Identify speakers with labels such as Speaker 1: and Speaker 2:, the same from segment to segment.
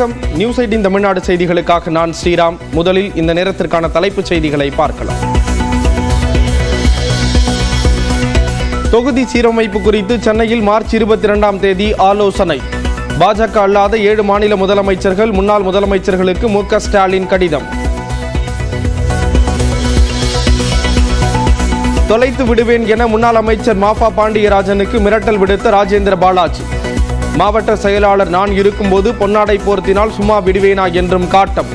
Speaker 1: வணக்கம். News eighteen Tamil Nadu செய்திகளுக்காக நான் ஸ்ரீராம். முதலில் இந்த நேரத்திற்கான தலைப்புச் செய்திகளை பார்க்கலாம். தொகுதி சீரமைப்பு குறித்து சென்னையில் மார்ச் இருபத்தி இரண்டாம் தேதி ஆலோசனை. பாஜக அல்லாத ஏழு மாநில முதலமைச்சர்கள் முன்னாள் முதலமைச்சர்களுக்கு மு ஸ்டாலின் கடிதம். தொலைத்து விடுவேன் என முன்னாள் அமைச்சர் மாஃபா பாண்டியராஜனுக்கு மிரட்டல் விடுத்த ராஜேந்திர பாலாஜி. மாவட்ட செயலாளர் நான் இருக்கும்போது பொன்னாடை போர்த்தினால் சும்மா விடுவேனா என்றும் காட்டம்.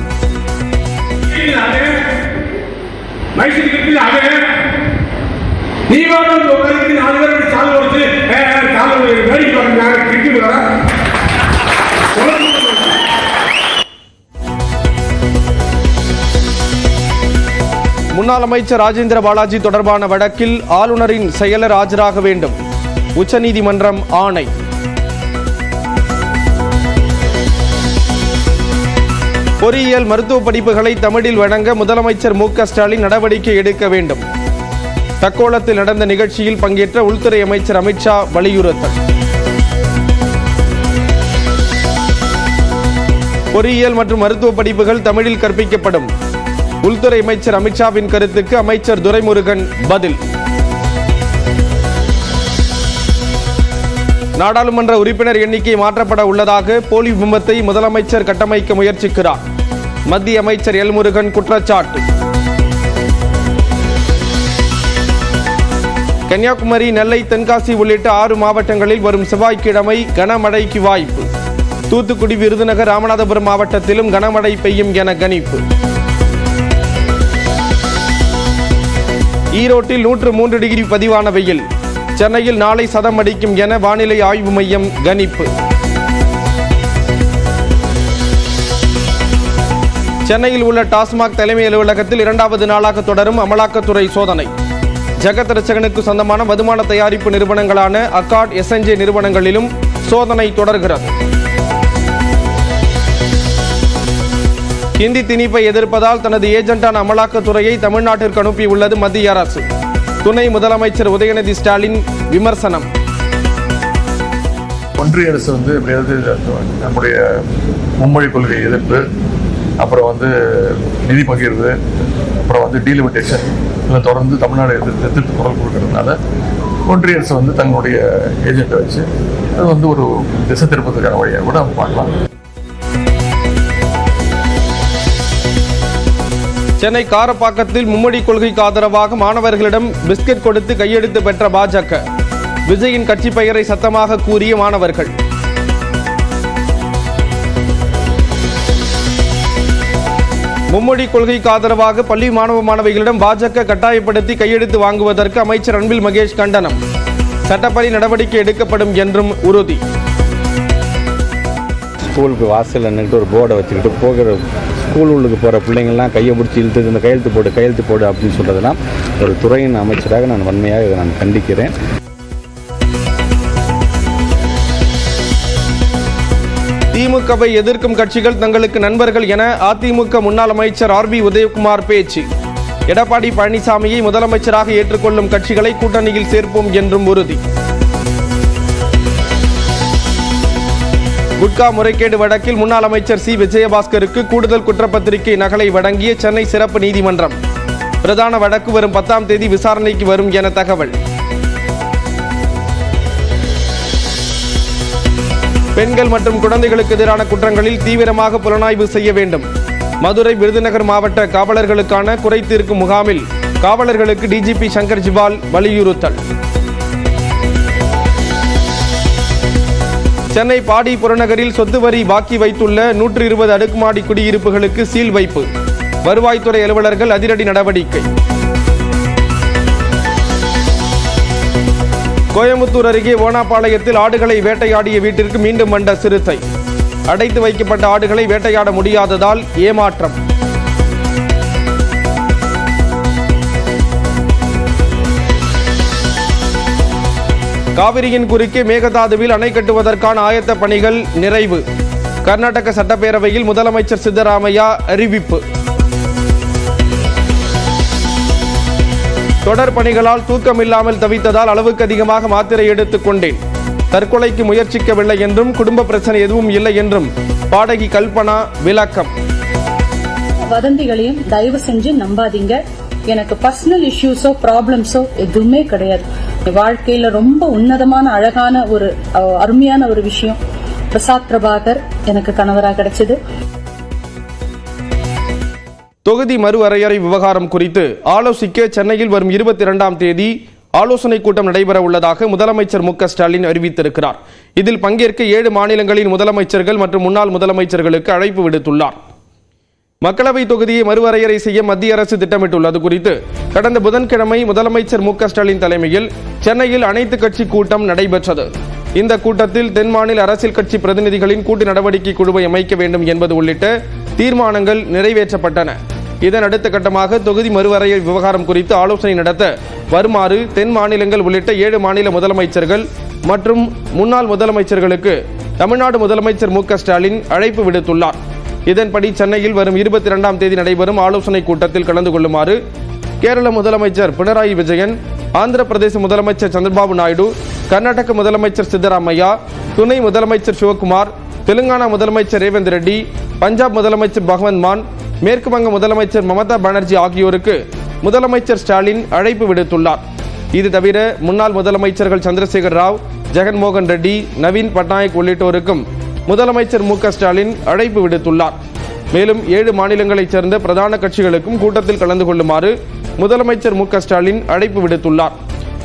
Speaker 1: முன்னாள் அமைச்சர் ராஜேந்திர பாலாஜி தொடர்பான வழக்கில் ஆளுநரின் செயலர் ஆஜராக வேண்டும். உச்சநீதிமன்றம் ஆணை. பொறியியல் மருத்துவ படிப்புகளை தமிழில் வழங்க முதலமைச்சர் மு ஸ்டாலின் நடவடிக்கை எடுக்க வேண்டும். தக்கோலத்தில் நடந்த நிகழ்ச்சியில் பங்கேற்ற உள்துறை அமைச்சர் அமித்ஷா வலியுறுத்தல். பொறியியல் மற்றும் மருத்துவ படிப்புகள் தமிழில் கற்பிக்கப்படும். உள்துறை அமைச்சர் அமித்ஷாவின் கருத்துக்கு அமைச்சர் துரைமுருகன் பதில். நாடாளுமன்ற உறுப்பினர் எண்ணிக்கை மாற்றப்பட உள்ளதாக போலி பிம்பத்தை முதலமைச்சர் கட்டமைக்க முயற்சிக்கிறார். மத்திய அமைச்சர் எல் முருகன் குற்றச்சாட்டு. கன்னியாகுமரி நெல்லை தென்காசி உள்ளிட்ட ஆறு மாவட்டங்களில் வரும் செவ்வாய்க்கிழமை கனமழைக்கு வாய்ப்பு. தூத்துக்குடி விருதுநகர் ராமநாதபுரம் மாவட்டத்திலும் கனமழை பெய்யும் என கணிப்பு. ஈரோட்டில் நூற்று மூன்று டிகிரி பதிவான வெயில். சென்னையில் நாளை சதம் அடிக்கும் என வானிலை ஆய்வு மையம் கணிப்பு. சென்னையில் உள்ள டாஸ்மாக் தலைமை அலுவலகத்தில் இரண்டாவது நாளாக தொடரும் அமலாக்கத்துறை சோதனை. ஜெகத் ரச்சகனுக்கு சொந்தமான மதுமான தயாரிப்பு நிறுவனங்களான அக்காட் எஸ்என்ஜே நிறுவனங்களிலும் சோதனை தொடர்கிறது. ஹிந்தி திணிப்பை எதிர்ப்பதால் தனது ஏஜென்டான அமலாக்கத்துறையை தமிழ்நாட்டிற்கு அனுப்பியுள்ளது மத்திய அரசு. துணை முதலமைச்சர் உதயநிதி ஸ்டாலின் விமர்சனம்.
Speaker 2: ஒன்றிய அரசு வந்து எப்படியாவது நம்முடைய மும்மொழி கொள்கை எதிர்ப்பு அப்புறம் வந்து நிதி பகிர்வு அப்புறம் வந்து டீலிமிட்டேஷன் இதில் தொடர்ந்து தமிழ்நாடு எதிர்த்து எதிர்த்து குரல் கொடுக்கறதுனால ஒன்றிய அரசு வந்து தங்களுடைய ஏஜென்ட்டை வச்சு அது வந்து ஒரு திசை திருப்பதற்கான வழியாக கூட பார்க்கலாம்.
Speaker 1: சென்னை காரப்பாக்கத்தில் மும்மொழி கொள்கைக்கு ஆதரவாக மாணவர்களிடம் பிஸ்கட் கொடுத்து கையெழுத்து பெற்ற பாஜக. விஜயின் கட்சி பெயரை சத்தமாக கூறிய மாணவர்கள். மும்மொழி கொள்கைக்கு ஆதரவாக பள்ளி மாணவ மாணவிகளிடம் பாஜக கட்டாயப்படுத்தி கையெழுத்து வாங்குவதற்கு அமைச்சர் அன்பில் மகேஷ் கண்டனம். சட்டப்படி நடவடிக்கை எடுக்கப்படும் என்றும் உறுதி.
Speaker 3: ஸ்கூலுக்கு வாசலில் நின்றுட்டு ஒரு போர்டை வச்சுக்கிட்டு போகிற ஸ்கூல் உள்ளுக்கு போகிற பிள்ளைங்கள்லாம் கையை பிடிச்சி இழுத்து இந்த கையெழுத்து போடு கையெழுத்து போடு அப்படின்னு சொல்கிறதெல்லாம் ஒரு துறையின் அமைச்சராக நான் வன்மையாக இதை நான் கண்டிக்கிறேன்.
Speaker 1: திமுகவை எதிர்க்கும் கட்சிகள் தங்களுக்கு நண்பர்கள் என அதிமுக முன்னாள் அமைச்சர் ஆர் பி உதயகுமார் பேச்சு. எடப்பாடி பழனிசாமியை முதலமைச்சராக ஏற்றுக்கொள்ளும் கட்சிகளை கூட்டணியில் சேர்ப்போம் என்றும் உறுதி. குட்கா முறைகேடு வழக்கில் முன்னாள் அமைச்சர் சி. விஜயபாஸ்கருக்கு கூடுதல் குற்றப்பத்திரிகை நகலை வழங்கிய சென்னை சிறப்பு நீதிமன்றம். பிரதான வழக்கு வரும் பத்தாம் தேதி விசாரணைக்கு வரும் என தகவல். பெண்கள் மற்றும் குழந்தைகளுக்கு எதிரான குற்றங்களில் தீவிரமாக புலனாய்வு செய்ய வேண்டும். மதுரை விருதுநகர் மாவட்ட காவலர்களுக்கான குறை தீர்க்கும் முகாமில் காவலர்களுக்கு டிஜிபி சங்கர் ஜிவால் வலியுறுத்தல். சென்னை பாடி புறநகரில் சொத்து வரி பாக்கி வைத்துள்ள நூற்று இருபது அடுக்குமாடி குடியிருப்புகளுக்கு சீல் வைப்பு. வருவாய்த்துறை அலுவலர்கள் அதிரடி நடவடிக்கை. கோயம்புத்தூர் அருகே ஓனாப்பாளையத்தில் ஆடுகளை வேட்டையாடிய வீட்டிற்கு மீண்டும் வந்த சிறுத்தை. அடைத்து வைக்கப்பட்ட ஆடுகளை வேட்டையாட முடியாததால் ஏமாற்றம். காவிரியின் குறுக்கே மேகதாதுவில் அணை கட்டுவதற்கான ஆயத்த பணிகள் நிறைவு. கர்நாடக சட்டப்பேரவையில் முதலமைச்சர் சித்தராமையா அறிவிப்பு. தொடர் பணிகளால் தூக்கமில்லாமல் தவித்ததால் அளவுக்கு அதிகமாக மாத்திரை எடுத்துக் கொண்டேன். தற்கொலைக்கு முயற்சிக்கவில்லை என்றும் குடும்ப பிரச்சனை எதுவும் இல்லை என்றும். பாடகி கல்பனா விளக்கம்.
Speaker 4: வதந்திகளையும் தயவு செஞ்சு நம்பாதீங்க. எனக்கு பர்சனல் இஷ்யூஸோ ப்ராப்ளம்ஸோ எதுவுமே கிடையாது. வாழ்க்கையில ரொம்ப உன்னதமான அழகான ஒரு அருமையான ஒரு விஷயம். பிரசாத் பிரபாகர் எனக்கு கணவராக கிடைச்சது.
Speaker 1: தொகுதி மறுவரையறை விவகாரம் குறித்து ஆலோசிக்க சென்னையில் வரும் இருபத்தி இரண்டாம் தேதி ஆலோசனை கூட்டம் நடைபெற உள்ளதாக முதலமைச்சர் மு ஸ்டாலின் அறிவித்திருக்கிறார். இதில் பங்கேற்க ஏழு மாநிலங்களின் முதலமைச்சர்கள் மற்றும் முன்னாள் முதலமைச்சர்களுக்கு அழைப்பு விடுத்துள்ளார். மக்களவை தொகுதியை மறுவரையறை செய்ய மத்திய அரசு திட்டமிட்டுள்ளது. குறித்து கடந்த புதன்கிழமை முதலமைச்சர் மு ஸ்டாலின் தலைமையில் சென்னையில் அனைத்து கட்சி கூட்டம் நடைபெற்றது. இந்த கூட்டத்தில் தென் மாநில அரசியல் கட்சி பிரதிநிதிகளின் கூட்டு நடவடிக்கை குழுவை அமைக்க வேண்டும் என்பது உள்ளிட்ட தீர்மானங்கள் நிறைவேற்றப்பட்டன. இதன் அடுத்த கட்டமாக தொகுதி மறுவரையறை விவகாரம் குறித்து ஆலோசனை நடத்த வருமாறு தென் மாநிலங்கள் உள்ளிட்ட ஏழு மாநில முதலமைச்சர்கள் மற்றும் முன்னாள் முதலமைச்சர்களுக்கு தமிழ்நாடு முதலமைச்சர் மு ஸ்டாலின் அழைப்பு விடுத்துள்ளார். இதன்படி சென்னையில் வரும் இருபத்தி இரண்டாம் தேதி நடைபெறும் ஆலோசனை கூட்டத்தில் கலந்து கொள்ளுமாறு கேரள முதலமைச்சர் பினராயி விஜயன் ஆந்திர பிரதேச முதலமைச்சர் சந்திரபாபு நாயுடு கர்நாடக முதலமைச்சர் சித்தராமையா துணை முதலமைச்சர் சிவகுமார் தெலுங்கானா முதலமைச்சர் ரேவந்த் ரெட்டி பஞ்சாப் முதலமைச்சர் பகவந்த் மான் மேற்கு வங்க முதலமைச்சர் மமதா பானர்ஜி ஆகியோருக்கு முதலமைச்சர் ஸ்டாலின் அழைப்பு விடுத்துள்ளார். இது தவிர முன்னாள் முதலமைச்சர்கள் சந்திரசேகர் ராவ் ஜெகன்மோகன் ரெட்டி நவீன் பட்நாயக் உள்ளிட்டோருக்கும் முதலமைச்சர் மு ஸ்டாலின் அழைப்பு விடுத்துள்ளார். மேலும் ஏழு மாநிலங்களைச் சேர்ந்த பிரதான கட்சிகளுக்கும் கூட்டத்தில் கலந்து கொள்ளுமாறு முதலமைச்சர் மு ஸ்டாலின் அழைப்பு விடுத்துள்ளார்.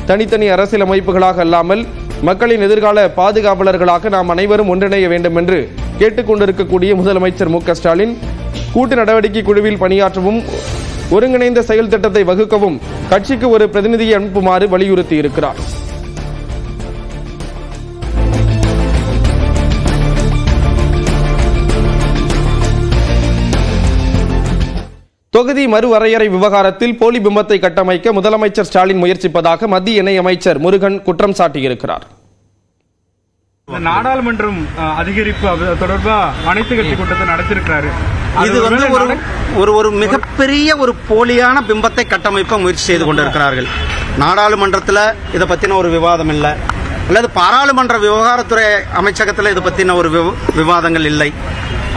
Speaker 1: தனித்தனி அரசியல் அமைப்புகளாக அல்லாமல் மக்களின் எதிர்கால பாதுகாவலர்களாக நாம் அனைவரும் ஒன்றிணைய வேண்டும் என்று கேட்டுக்கொண்டிருக்கக்கூடிய முதலமைச்சர் மு ஸ்டாலின் கூட்டு நடவடிக்கை குழுவில் பணியாற்றவும் ஒருங்கிணைந்த செயல் திட்டத்தை வகுக்கவும் கட்சிக்கு ஒரு பிரதிநிதியை அனுப்புமாறு வலியுறுத்தி தொகுதி மறுவரையறை விவகாரத்தில் போலி பிம்பத்தை கட்டமைக்க முதலமைச்சர் ஸ்டாலின் முயற்சிப்பதாக மத்திய இணையமைச்சர் முருகன் குற்றம் சாட்டியிருக்கிறார்.
Speaker 5: இந்த நாடாளுமன்றம் அதிகரிப்பு அது தொடர்பா அனைத்து கட்சி கூட்டத்தை நடத்திருக்கிறாரு.
Speaker 6: இது வந்து ஒரு ஒரு ஒரு மிகப்பெரிய ஒரு போலியான பிம்பத்தை கட்டமைக்க முயற்சி செய்து கொண்டிருக்கிறார்கள். நாடாளுமன்றத்தில் இதை பற்றின ஒரு விவாதம் இல்லை. அல்லது பாராளுமன்ற விவகாரத்துறை அமைச்சகத்தில் இதை பற்றின ஒரு விவ- விவாதங்கள் இல்லை.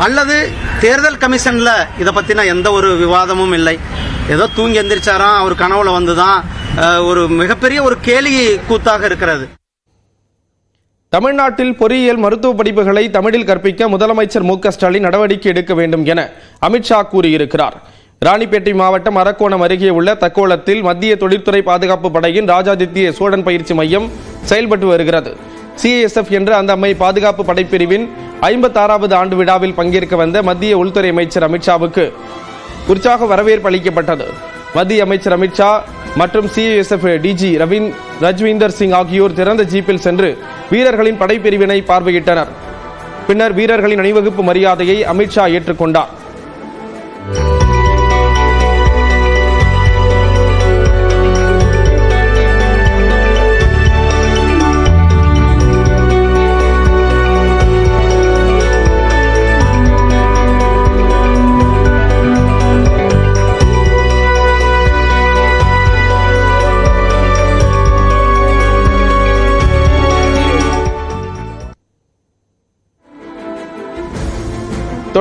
Speaker 6: அல்லது தேர்தல் கமிஷனில் இதை பற்றின எந்த ஒரு விவாதமும் இல்லை. ஏதோ தூங்கி எந்திரிச்சாராம் அவர் கனவுல வந்து தான் ஒரு மிகப்பெரிய ஒரு கேலி கூத்தாக இருக்கிறது.
Speaker 1: தமிழ்நாட்டில் பொறியியல் மருத்துவ படிப்புகளை தமிழில் கற்பிக்க முதலமைச்சர் மு ஸ்டாலின் நடவடிக்கை எடுக்க வேண்டும் என அமித்ஷா கூறியிருக்கிறார். ராணிப்பேட்டை மாவட்டம் அரக்கோணம் அருகே உள்ள தக்கோலத்தில் மத்திய தொழில்துறை பாதுகாப்பு படையின் ராஜாதித்ய சோழன் பயிற்சி மையம் செயல்பட்டு வருகிறது. சிஏஎஸ்எஃப் என்ற அந்த அம்மை பாதுகாப்பு படைப்பிரிவின் ஐம்பத்தாறாவது ஆண்டு விழாவில் பங்கேற்க வந்த மத்திய உள்துறை அமைச்சர் அமித்ஷாவுக்கு உற்சாக வரவேற்பு அளிக்கப்பட்டது. மத்திய அமைச்சர் அமித்ஷா மற்றும் சிஐஎஸ்எஃப் டிஜி ரவீன் ரஜ்வீந்தர் சிங் ஆகியோர் திறந்த ஜீப்பில் சென்று வீரர்களின் படைப்பிரிவினை பார்வையிட்டனர். பின்னர் வீரர்களின் அணிவகுப்பு மரியாதையை அமித்ஷா ஏற்றுக்கொண்டார்.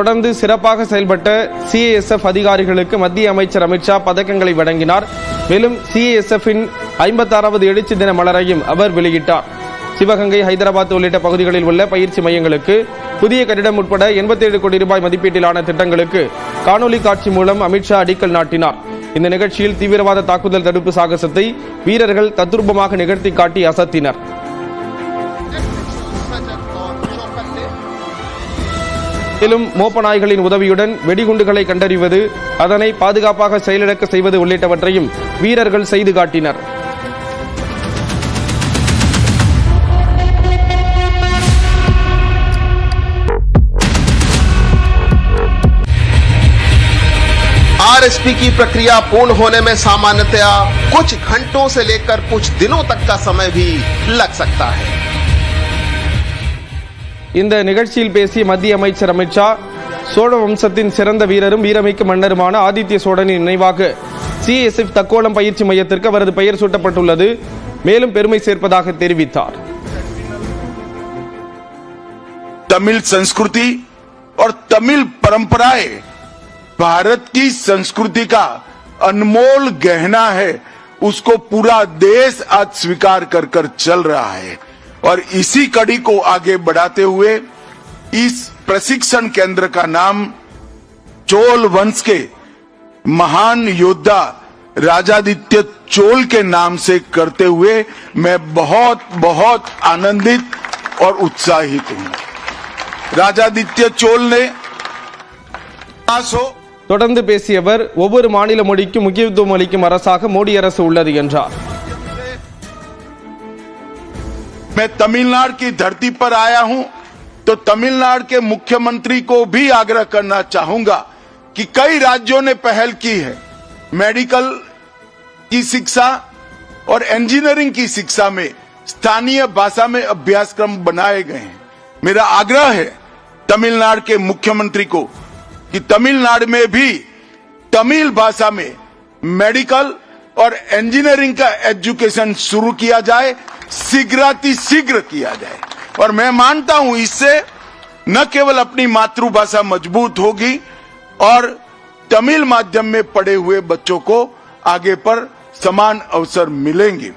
Speaker 1: தொடர்ந்து சிறப்பாக செயல்பட்ட சிஏஎஸ்எஃப் அதிகாரிகளுக்கு மத்திய அமைச்சர் அமித்ஷா பதக்கங்களை வழங்கினார். மேலும் சிஏஎஸ்எஃப்பின் ஐம்பத்தாறாவது எழுச்சி தின மலரையும் அவர் வெளியிட்டார். சிவகங்கை ஹைதராபாத் உள்ளிட்ட பகுதிகளில் உள்ள பயிற்சி மையங்களுக்கு புதிய கட்டிடம் உட்பட 87 கோடி ரூபாய் மதிப்பீட்டிலான திட்டங்களுக்கு காணொலி காட்சி மூலம் அமித்ஷா அடிக்கல் நாட்டினார். இந்த நிகழ்ச்சியில் தீவிரவாத தாக்குதல் தடுப்பு சாகசத்தை வீரர்கள் தத்ரூபமாக நிகழ்த்தி காட்டி அசத்தினர். மேலும் மோப்ப நாய்களின் உதவியுடன் வெடிகுண்டுகளை கண்டறிவது அதனை பாதுகாப்பாக செயலிழக்க செய்வது உள்ளிட்டவற்றையும் வீரர்கள் செய்து காட்டினர்
Speaker 7: आरएसपी की प्रक्रिया पूर्ण होने में सामान्यतया कुछ घंटों से लेकर कुछ दिनों तक का समय भी लग सकता है
Speaker 1: இந்த நிகழ்ச்சியில் பேசிய மத்திய அமைச்சர் அமித்ஷா சோழ வம்சத்தின் சிறந்த வீரரும் வீரமிக்க மன்னருமான ஆதித்ய சோழனின் நினைவாக சிஎஸ்எஃப் தக்கோலம் பயிற்சி மையத்திற்கு அவரது பெயர் சூட்டப்பட்டுள்ளது மேலும் பெருமை சேர்ப்பதாக தெரிவித்தார்
Speaker 8: तमिल संस्कृति और तमिल परंपराएं भारत की संस्कृति का अनमोल गहना है उसको पूरा देश आज स्वीकार कर कर चल रहा है और इसी कड़ी को आगे बढ़ाते हुए इस प्रशिक्षण केंद्र का नाम चोल वंश के महान योद्धा राजादित्य चोल के नाम से करते हुए मैं बहुत बहुत आनंदित और उत्साहित हूं राजादित्य चोल ने हो
Speaker 1: தொடர்ந்து பேசிய அவர் ஒவ்வொரு மாநில மொழிக்கும் முக்கியத்துவம் அளிக்கும் அரசாக மோடி அரசு உள்ளது என்றார்
Speaker 8: मैं तमिलनाडु की धरती पर आया हूँ तो तमिलनाडु के मुख्यमंत्री को भी आग्रह करना चाहूँगा कि कई राज्यों ने पहल की है। मेडिकल की शिक्षा और इंजीनियरिंग की शिक्षा में स्थानीय भाषा में अभ्यासक्रम बनाए गए हैं। मेरा आग्रह है तमिलनाडु के मुख्यमंत्री को कि तमिलनाडु में भी तमिल भाषा में मेडिकल और इंजीनियरिंग का एजुकेशन शुरू किया जाए शीघ्राति शीघ्र किया जाए। और मैं मानता हूँ इससे न केवल अपनी मातृभाषा मज़बूत होगी और तमिल माध्यम में पढ़े हुए बच्चों को आगे पर समान अवसर मिलेंगे।